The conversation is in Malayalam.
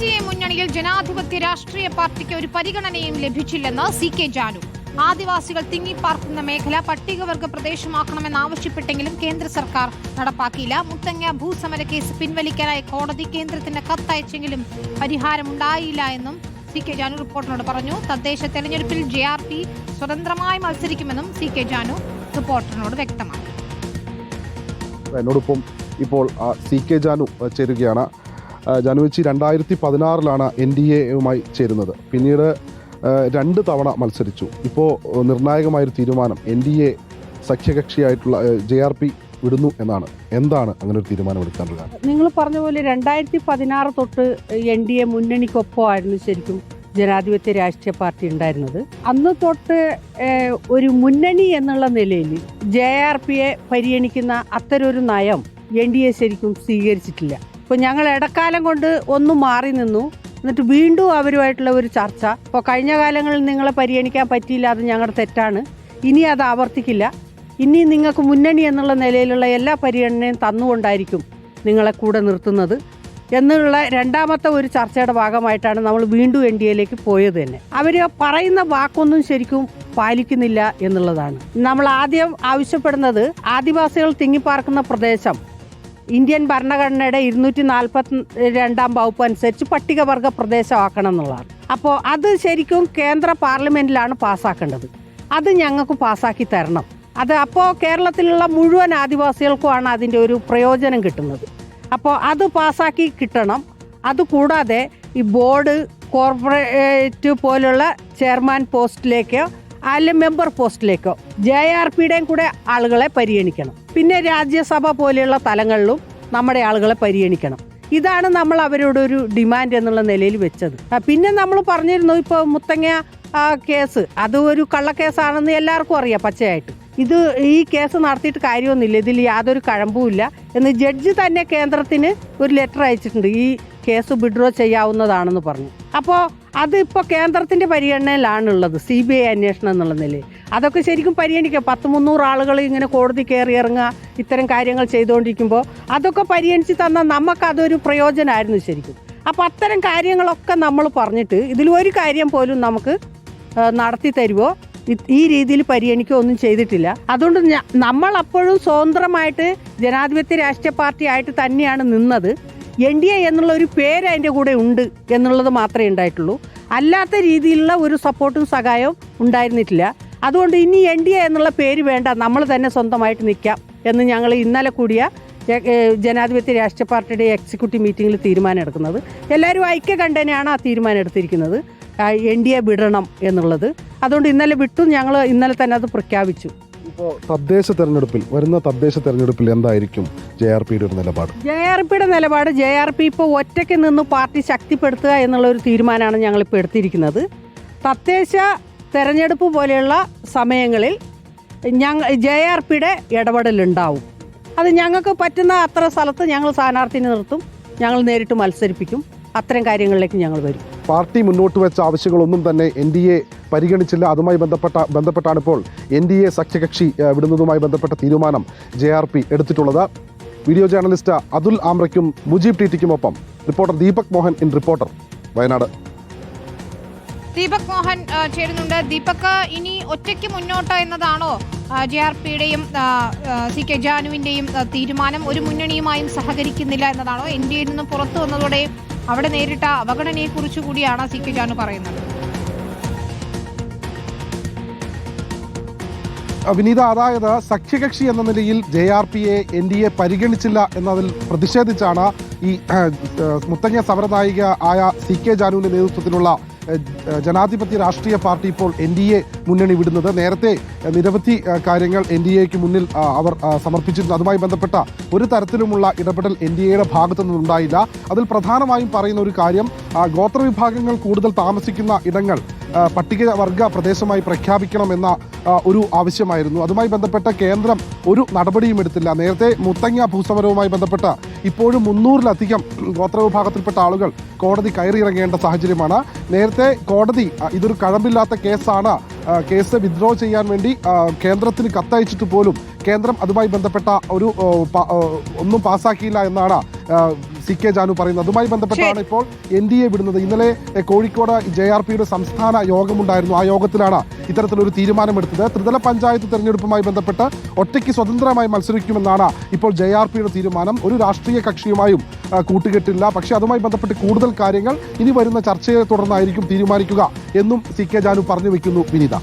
ഡി എ മുന്നണിയിൽ ജനാധിപത്യ രാഷ്ട്രീയ പാർട്ടിക്ക് ഒരു പരിഗണനയും ലഭിച്ചില്ലെന്ന് സി കെ ജാനു. ആദിവാസികൾ തിങ്ങിപ്പാർക്കുന്ന മേഖല പട്ടികവർഗ പ്രദേശമാക്കണമെന്നാവശ്യപ്പെട്ടെങ്കിലും കേന്ദ്ര സർക്കാർ നടപ്പാക്കിയില്ല. മുത്തങ്ങ ഭൂസമര കേസ് പിൻവലിക്കാനായി കോടതി കേന്ദ്രത്തിന് കത്തയച്ചെങ്കിലും പരിഹാരമുണ്ടായില്ല എന്നും സി കെ ജാനു റിപ്പോർട്ടിനോട് പറഞ്ഞു. തദ്ദേശ തെരഞ്ഞെടുപ്പിൽ ജെ ആർ പി സ്വതന്ത്രമായി മത്സരിക്കുമെന്നും സി കെ ജാനു റിപ്പോർട്ടറിനോട് വ്യക്തമാക്കി. എന്നോടൊപ്പം ഇപ്പോൾ സി കെ ജാനു ചേരുകയാണ്. ആ, ജാനു വെച്ചി രണ്ടായിരത്തി പതിനാറിലാണ് എൻ ഡി എയുമായി ചേരുന്നത്. പിന്നീട് രണ്ട് തവണ മത്സരിച്ചു. ഇപ്പോൾ നിർണായകമായൊരു തീരുമാനം എൻ ഡി എ സഖ്യകക്ഷിയായിട്ടുള്ള ജെ ആർ പി വിടുന്നു എന്നാണ്. എന്താണ് അങ്ങനെ ഒരു തീരുമാനം എടുക്കാനുള്ളത് നിങ്ങൾ പറഞ്ഞ പോലെ രണ്ടായിരത്തി പതിനാറ് തൊട്ട് എൻ ഡി എ മുന്നണിക്കൊപ്പമായിരുന്നു ശരിക്കും ജനാധിപത്യ രാഷ്ട്രീയ പാർട്ടി ഉണ്ടായിരുന്നത്. അന്ന് തൊട്ട് ഒരു മുന്നണി എന്നുള്ള നിലയിൽ ജെ ആർ പിയെ പരിഗണിക്കുന്ന അത്തരൊരു നയം എൻ ഡി എ ശരിക്കും സ്വീകരിച്ചിട്ടില്ല. ഇപ്പോൾ ഞങ്ങൾ ഇടക്കാലം കൊണ്ട് ഒന്നും മാറി നിന്നു. എന്നിട്ട് വീണ്ടും അവരുമായിട്ടുള്ള ഒരു ചർച്ച. ഇപ്പോൾ കഴിഞ്ഞ കാലങ്ങളിൽ നിങ്ങളെ പരിഗണിക്കാൻ പറ്റിയില്ല അത് ഞങ്ങളുടെ തെറ്റാണ്. ഇനി അത് ആവർത്തിക്കില്ല. ഇനി നിങ്ങൾക്ക് മുന്നണി എന്നുള്ള നിലയിലുള്ള എല്ലാ പരിഗണനയും തന്നുകൊണ്ടായിരിക്കും നിങ്ങളെ കൂടെ നിർത്തുന്നത്. എന്നുള്ള രണ്ടാമത്തെ ഒരു ചർച്ചയുടെ ഭാഗമായിട്ടാണ് നമ്മൾ വീണ്ടും എൻ ഡി എയിലേക്ക് പോയത് തന്നെ. അവർ പറയുന്ന വാക്കൊന്നും ശരിക്കും പാലിക്കുന്നില്ല എന്നുള്ളതാണ്. നമ്മൾ ആദ്യം ആവശ്യപ്പെടുന്നത് ആദിവാസികൾ തിങ്ങിപ്പാർക്കുന്ന പ്രദേശം ഇന്ത്യൻ ഭരണഘടനയുടെ ഇരുന്നൂറ്റി നാൽപ്പത്തി രണ്ടാം വകുപ്പ് അനുസരിച്ച് പട്ടികവർഗ പ്രദേശമാക്കണം എന്നുള്ളതാണ്. അപ്പോൾ അത് ശരിക്കും കേന്ദ്ര പാർലമെന്റിലാണ് പാസ്സാക്കേണ്ടത്. അത് ഞങ്ങൾക്ക് പാസ്സാക്കി തരണം. അത് അപ്പോൾ കേരളത്തിലുള്ള മുഴുവൻ ആദിവാസികൾക്കുമാണ് അതിന്റെ ഒരു പ്രയോജനം കിട്ടുന്നത്. അപ്പോൾ അത് പാസ്സാക്കി കിട്ടണം. അതുകൂടാതെ ഈ ബോർഡ് കോർപ്പറേറ്റ് പോലുള്ള ചെയർമാൻ പോസ്റ്റിലേക്കോ അല്ലെ മെമ്പർ പോസ്റ്റിലേക്കോ ജെ ആർ പിയുടെയും കൂടെ ആളുകളെ പരിഗണിക്കണം. പിന്നെ രാജ്യസഭ പോലെയുള്ള തലങ്ങളിലും നമ്മുടെ ആളുകളെ പരിഗണിക്കണം. ഇതാണ് നമ്മൾ അവരോട് ഒരു ഡിമാൻഡ് എന്നുള്ള നിലയിൽ വെച്ചത്. പിന്നെ നമ്മൾ പറഞ്ഞിരുന്നു ഇപ്പോൾ മുത്തങ്ങ കേസ്. അത് ഒരു കള്ളക്കേസാണെന്ന് എല്ലാവർക്കും അറിയാം പച്ചയായിട്ട്. ഇത് ഈ കേസ് നടത്തിയിട്ട് കാര്യമൊന്നുമില്ല. ഇതിൽ യാതൊരു കഴമ്പുമില്ല എന്ന് ജഡ്ജ് തന്നെ കേന്ദ്രത്തിന് ഒരു ലെറ്റർ അയച്ചിട്ടുണ്ട്. ഈ കേസ് വിഡ്രോ ചെയ്യാവുന്നതാണെന്ന് പറഞ്ഞു. അപ്പോൾ അത് ഇപ്പോൾ കേന്ദ്രത്തിന്റെ പരിഗണനയിലാണുള്ളത് സി ബി ഐ അന്വേഷണം എന്നുള്ള നിലയിൽ. അതൊക്കെ ശരിക്കും പരിഗണിക്കുക പത്ത് മുന്നൂറ് ആളുകൾ ഇങ്ങനെ കോടതി കയറി ഇറങ്ങുക ഇത്തരം കാര്യങ്ങൾ ചെയ്തുകൊണ്ടിരിക്കുമ്പോൾ അതൊക്കെ പരിഗണിച്ച് തന്നാൽ നമുക്കതൊരു പ്രയോജനമായിരുന്നു ശരിക്കും. അപ്പോൾ അത്തരം കാര്യങ്ങളൊക്കെ നമ്മൾ പറഞ്ഞിട്ട് ഇതിൽ ഒരു കാര്യം പോലും നമുക്ക് നടത്തി തരുമോ ഈ രീതിയിൽ പരിഗണിക്കുകയോ ഒന്നും ചെയ്തിട്ടില്ല. അതുകൊണ്ട് നമ്മൾ അപ്പോഴും സ്വതന്ത്രമായിട്ട് ജനാധിപത്യ രാഷ്ട്രീയ പാർട്ടി ആയിട്ട് തന്നെയാണ് നിന്നത്. എൻ ഡി എ എന്നുള്ള ഒരു പേര് അതിന്റെ കൂടെ ഉണ്ട് എന്നുള്ളത് മാത്രമേ ഉണ്ടായിട്ടുള്ളൂ. അല്ലാത്ത രീതിയിലുള്ള ഒരു സപ്പോർട്ടും സഹായവും ഉണ്ടായിരുന്നിട്ടില്ല. അതുകൊണ്ട് ഇനി എൻ ഡി എ എന്നുള്ള പേര് വേണ്ട നമ്മൾ തന്നെ സ്വന്തമായിട്ട് നിൽക്കാം എന്ന് ഞങ്ങൾ ഇന്നലെ കൂടിയ ജനാധിപത്യ രാഷ്ട്രീയ പാർട്ടിയുടെ എക്സിക്യൂട്ടീവ് മീറ്റിംഗിൽ തീരുമാനം എടുക്കുന്നത്. എല്ലാവരും ഐക്യ കണ്ടനെയാണ് ആ തീരുമാനം എടുത്തിരിക്കുന്നത്. എൻ ഡി എ വിടണം എന്നുള്ളത്. അതുകൊണ്ട് ഇന്നലെ വിട്ടു ഞങ്ങൾ ഇന്നലെ തന്നെ അത് പ്രഖ്യാപിച്ചു. ഇപ്പോൾ തദ്ദേശ തെരഞ്ഞെടുപ്പിൽ വരുന്ന തദ്ദേശ തെരഞ്ഞെടുപ്പിൽ എന്തായിരിക്കും ജെ ആർ പിയുടെ ഒരു നിലപാട്? ജെ ആർ പിയുടെ നിലപാട് ജെ ആർ പി ഇപ്പോൾ ഒറ്റയ്ക്ക് നിന്ന് പാർട്ടി ശക്തിപ്പെടുത്തുക എന്നുള്ള ഒരു തീരുമാനമാണ് ഞങ്ങളിപ്പോൾ എടുത്തിരിക്കുന്നത്. തദ്ദേശ തെരഞ്ഞെടുപ്പ് പോലെയുള്ള സമയങ്ങളിൽ ഞങ്ങൾ ജെ ആർ പിയുടെ ഇടപെടലുണ്ടാവും. അത് ഞങ്ങൾക്ക് പറ്റുന്ന അത്ര സ്ഥലത്ത് ഞങ്ങൾ സ്ഥാനാർത്ഥിനെ നിർത്തും ഞങ്ങൾ നേരിട്ട് മത്സരിപ്പിക്കും. അത്തരം കാര്യങ്ങളിലേക്ക് ഞങ്ങൾ വരും. പാർട്ടി മുന്നോട്ട് വെച്ച ആവശ്യങ്ങളൊന്നും തന്നെ എൻ ഡി എ പരിഗണിച്ചില്ല. അതുമായി ബന്ധപ്പെട്ട ബന്ധപ്പെട്ടാണ് ഇപ്പോൾ എൻ ഡി എ സഖ്യകക്ഷി വിടുന്നതുമായി ബന്ധപ്പെട്ട തീരുമാനം ജെ ആർ പി എടുത്തിട്ടുള്ളത്. വീഡിയോ ജേർണലിസ്റ്റ് അതുൽ ആമ്രയ്ക്കും Mujeeb T ടിക്കുമൊപ്പം reporter Deepak Mohan in reporter Wayanad. Deepak Mohan ചേരുന്നുണ്ട്. ദീപക് ഇനി ഒറ്റയ്ക്ക് മുന്നോട്ട് എന്നതാണോ ജെ ആർ പിയുടെയും സി കെ ജാനുവിന്റെയും തീരുമാനം? ഒരു മുന്നണിയുമായും സഹകരിക്കുന്നില്ല എന്നതാണോ? എൻ ഡി എയിൽ നിന്ന് പുറത്തു വന്നതോടെ അവിടെ നേരിട്ട അവഗണനയെ കുറിച്ച് കൂടിയാണ് സി കെ ജാനു പറയുന്നത്. വിനീത അതായത് സഖ്യകക്ഷി എന്ന നിലയിൽ J R P A N D A പരിഗണിച്ചില്ല എന്നതിൽ പ്രതിഷേധിച്ചാണ് ഈ മുത്തങ്ങ സമരനായിക ആയ സി കെ ജാനുവിന്റെ നേതൃത്വത്തിലുള്ള ജനാധിപത്യ രാഷ്ട്രീയ പാർട്ടി ഇപ്പോൾ എൻ ഡി എ മുന്നണി വിടുന്നത്. നേരത്തെ നിരവധി കാര്യങ്ങൾ എൻ ഡി എക്ക് മുന്നിൽ അവർ സമർപ്പിച്ചിരുന്നു. അതുമായി ബന്ധപ്പെട്ട ഒരു തരത്തിലുമുള്ള ഇടപെടൽ എൻ ഡി എയുടെ ഭാഗത്തു നിന്നുണ്ടായില്ല അതിൽ പ്രധാനമായും പറയുന്ന ഒരു കാര്യം ഗോത്ര ഗോത്രവിഭാഗങ്ങൾ കൂടുതൽ താമസിക്കുന്ന ഇടങ്ങൾ പട്ടികവർഗ പ്രദേശമായി പ്രഖ്യാപിക്കണമെന്ന ഒരു ആവശ്യമായിരുന്നു. അതുമായി ബന്ധപ്പെട്ട കേന്ദ്രം ഒരു നടപടിയും എടുത്തില്ല. നേരത്തെ മുത്തങ്ങ ഭൂസമരവുമായി ബന്ധപ്പെട്ട ഇപ്പോഴും മുന്നൂറിലധികം ഗോത്രവിഭാഗത്തിൽപ്പെട്ട ആളുകൾ കോടതി കയറിയിറങ്ങേണ്ട സാഹചര്യമാണ്. നേരത്തെ കോടതി ഇതൊരു കഴമ്പില്ലാത്ത കേസാണ്. കേസ് വിത്ഡ്രോ ചെയ്യാൻ വേണ്ടി കേന്ദ്രത്തിന് കത്തയച്ചിട്ട് പോലും കേന്ദ്രം അതുമായി ബന്ധപ്പെട്ട ഒരു ഒന്നും പാസ്സാക്കിയില്ല എന്നാണ് സി കെ ജാനു പറയുന്നത്. അതുമായി ബന്ധപ്പെട്ടാണ് ഇപ്പോൾ എൻ ഡി എ വിടുന്നത്. ഇന്നലെ കോഴിക്കോട് ജെ ആർ പിയുടെ സംസ്ഥാന യോഗമുണ്ടായിരുന്നു. ആ യോഗത്തിലാണ് ഇത്തരത്തിലൊരു തീരുമാനമെടുത്തത്. ത്രിതല പഞ്ചായത്ത് തെരഞ്ഞെടുപ്പുമായി ബന്ധപ്പെട്ട് ഒറ്റയ്ക്ക് സ്വതന്ത്രമായി മത്സരിക്കുമെന്നാണ് ഇപ്പോൾ ജെ ആർ പിയുടെ തീരുമാനം. ഒരു രാഷ്ട്രീയ കക്ഷിയുമായും കൂട്ടുകെട്ടില്ല. പക്ഷേ അതുമായി ബന്ധപ്പെട്ട് കൂടുതൽ കാര്യങ്ങൾ ഇനി വരുന്ന ചർച്ചയെ തുടർന്നായിരിക്കും തീരുമാനിക്കുക എന്നും സി കെ ജാനു പറഞ്ഞു വെക്കുന്നു വിനീത.